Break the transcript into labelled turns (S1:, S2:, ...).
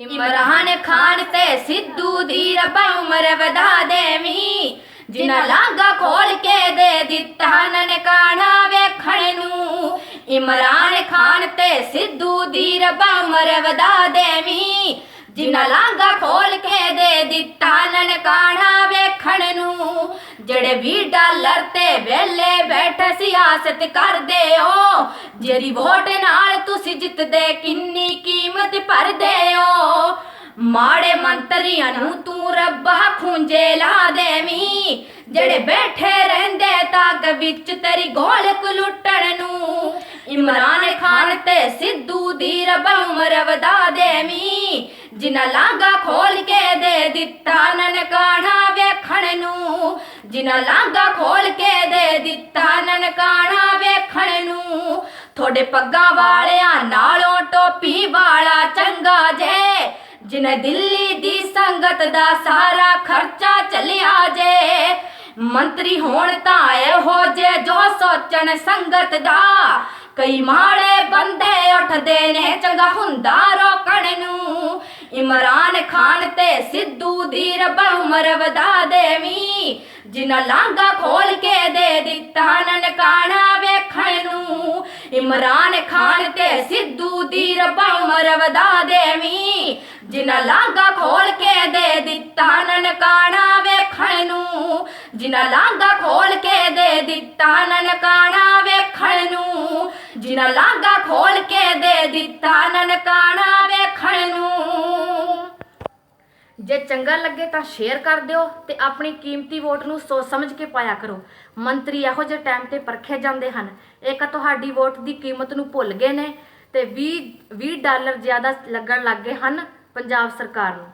S1: ਇਮਰਾਨ ਖਾਨ ਤੇ ਸਿੱਧੂ ਦੀ ਰੱਬਾ ਉਮਰ ਵਧਾ ਦੇਵੀ। ਜਿਨ੍ਹਾਂ ਲਾਂਗਾ ਖੋਲ ਕੇ ਦੇ ਦਿੱਤਾ ਨਨਕਾਣਾ ਵੇਖਣ ਨੂੰ। ਇਮਰਾਨ ਖਾਨ ਤੇ ਸਿੱਧੂ ਦੀ ਰੱਬਾ ਉਮਰ ਵਧਾ ਦੇਵੀ। ਜਿਨ੍ਹਾਂ ਲਾਂਗਾ ਖੋਲ ਕੇ ਦੇ ਦਿੱਤਾ ਨਨਕਾਣਾ ਵੇਖਣ ਨੂੰ। ਜਿਹੜੇ ਵੀ ਡਾਲਰ ਤੇ ਵੇਲੇ ਬੈਠ ਸਿਆਸਤ ਕਰਦੇ ਹੋ। ਜਿਹੜੀ ਵੋਟ ਨਾਲ ਤੁਸੀਂ ਜਿੱਤਦੇ, ਕਿੰਨੀ ਕੀਮਤ ਭਰਦੇ ਹੋ? ਮਾੜੇ ਮੰਤਰੀਆਂ ਨੂੰ ਤੂੰ ਰੱਬਾ ਖੁੰਝੇ ਲਾ ਦੇਵੀਂ। ਜਿਹੜੇ ਬੈਠੇ ਰਹਿੰਦੇ ਤਾਗ ਵਿੱਚ ਤੇਰੀ ਗੋਲਕ ਲੁੱਟਣ ਨੂੰ, ਇਮਰਾਨ ਖਾਨ ਤੇ ਸਿੱਧੂ ਦੀ ਰੱਬਾ ਉਮਰ ਵਧਾ ਦੇਵੀਂ। ਜਿਨ੍ਹਾਂ ਲਾਂਗਾ ਖੋਲ ਕੇ ਦੇ ਦਿੱਤਾ ਨਨਕਾਣਾ ਵੇਖਣ ਨੂੰ, ਜਿਨ੍ਹਾਂ ਲਾਂਗਾ ਖੋਲ ਕੇ ਦੇ ਦਿੱਤਾ ਨਨਕਾਣਾ ਤੁਹਾਡੇ ਪੱਗਾਂ ਵਾਲਿਆਂ ਨਾਲੋਂ ਟੋਪੀ ਵਾਲਾ ਚੰਗਾ ਜੇ। ਜਿਨੇ ਦਿੱਲੀ ਦੀ ਸੰਗਤ ਦਾ ਸਾਰਾ ਖਰਚਾ ਚੱਲਿਆ ਜੇ। ਮੰਤਰੀ ਹੋਣ ਤਾਂ ਇਹੋ ਜੇ ਜੋ ਸੋਚਣ ਸੰਗਤ ਦਾ। ਕਈ ਮਾੜੇ ਬੰਦੇ ਉੱਠਦੇ ਨੇ ਚੰਗਾ ਹੁੰਦਾ ਰੋਕਣ ਨੂੰ। ਇਮਰਾਨ ਖਾਨ ਤੇ ਸਿੱਧੂ ਦੀ ਰੱਬਾ ਉਮਰ ਵਧਾ ਦੇਵੀਂ। ਜਿਨ੍ਹਾਂ ਲਾਂਗਾ ਖੋਲ ਕੇ ਦੇ ਦਿੱਤਾ ਨਨਕਾਣਾ ਵੇਖਣ ਨੂੰ। ਇਮਰਾਨ ਖਾਨ ਤੇ ਸਿੱਧੂ ਦੀ ਰੱਬਾ ਉਮਰ ਵਧਾ ਦੇਵੀਂ। ਜਿਨ੍ਹਾਂ ਲਾਂਗਾ ਖੋਲ ਕੇ ਦੇ ਦਿੱਤਾ ਨਨਕਾਣਾ ਵੇਖਣ ਨੂੰ। ਜਿਨ੍ਹਾਂ ਲਾਂਗਾ ਖੋਲ ਕੇ ਦੇ ਦਿੱਤਾ ਨਨਕਾਣਾ ਵੇਖਣ ਨੂੰ। ਜਿਨ੍ਹਾਂ ਲਾਂਗਾ ਖੋਲ ਕੇ ਦੇ ਦਿੱਤਾ ਨਨਕਾਣਾ ਵੇਖਣ
S2: ਜੇ ਚੰਗਾ ਲੱਗੇ ਤਾਂ ਸ਼ੇਅਰ ਕਰ ਦਿਓ ਤੇ ਆਪਣੀ ਕੀਮਤੀ ਵੋਟ ਨੂੰ ਸੋਚ ਸਮਝ ਕੇ ਪਾਇਆ ਕਰੋ। ਮੰਤਰੀ ਇਹੋ ਜਿਹੇ ਟਾਈਮ ਤੇ ਪਰਖੇ ਜਾਂਦੇ ਹਨ। ਇੱਕ ਤੁਹਾਡੀ ਵੋਟ ਦੀ ਕੀਮਤ ਨੂੰ ਭੁੱਲ ਗਏ ਨੇ ਤੇ 20 20 ਡਾਲਰ ਜ਼ਿਆਦਾ ਲੱਗਣ ਲੱਗ ਗਏ ਹਨ ਪੰਜਾਬ ਸਰਕਾਰ ਨੂੰ।